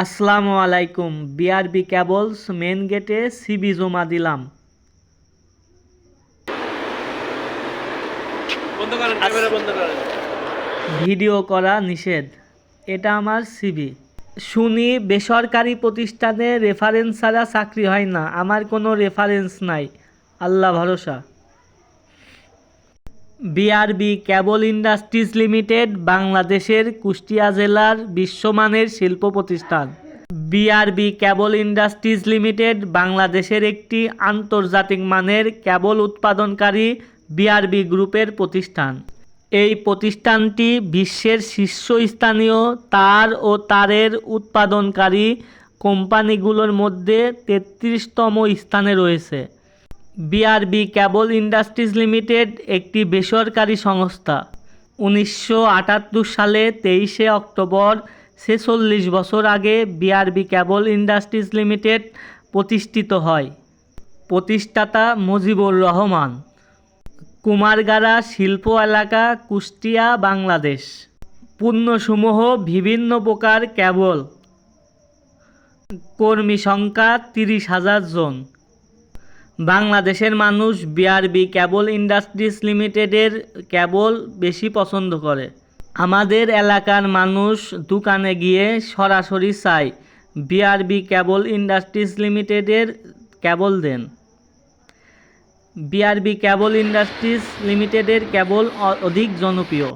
আসসালামু আলাইকুম। BRB cables main গেটে সিবি জমা দিলাম। ভিডিও করা নিষেধ। এটা আমার সিবি শুনি বেসরকারি প্রতিষ্ঠানে রেফারেন্স ছাড়া চাকরি হয় না। আমার কোনো রেফারেন্স নাই। আল্লাহ ভরসা। বিআরবি ক্যাবল ইন্ডাস্ট্রিজ লিমিটেড বাংলাদেশের কুষ্টিয়া জেলার বিশ্বমানের শিল্প প্রতিষ্ঠান। বিআরবি ক্যাবল ইন্ডাস্ট্রিজ লিমিটেড বাংলাদেশের একটি আন্তর্জাতিক মানের ক্যাবল উৎপাদনকারী বিআরবি গ্রুপের প্রতিষ্ঠান। এই প্রতিষ্ঠানটি বিশ্বের শীর্ষস্থানীয় তার ও তারের উৎপাদনকারী কোম্পানিগুলোর মধ্যে তেত্রিশতম স্থানে রয়েছে। বিআরবি ক্যাবল ইন্ডাস্ট্রিজ লিমিটেড একটি বেসরকারি সংস্থা। উনিশশো আটাত্তর সালে তেইশে অক্টোবর, ছেচল্লিশ বছর আগে বিআরবি ক্যাবল ইন্ডাস্ট্রিজ লিমিটেড প্রতিষ্ঠিত হয়। প্রতিষ্ঠাতা মুজিবুর রহমান। কুমারগাড়া শিল্প এলাকা, কুষ্টিয়া, বাংলাদেশ। পণ্যসমূহ বিভিন্ন প্রকার ক্যাবল। কর্মী সংখ্যা তিরিশ হাজার জন। বাংলাদেশের মানুষ বিআরবি ক্যাবল ইন্ডাস্ট্রিজ লিমিটেডের কেবল বেশি পছন্দ করে। আমাদের এলাকার মানুষ দোকানে গিয়ে সরাসরি চায় বিআরবি কেবল ইন্ডাস্ট্রিজ লিমিটেডের কেবল দেন। বিআরবি ক্যাবল ইন্ডাস্ট্রিজ লিমিটেডের কেবল অধিক জনপ্রিয়।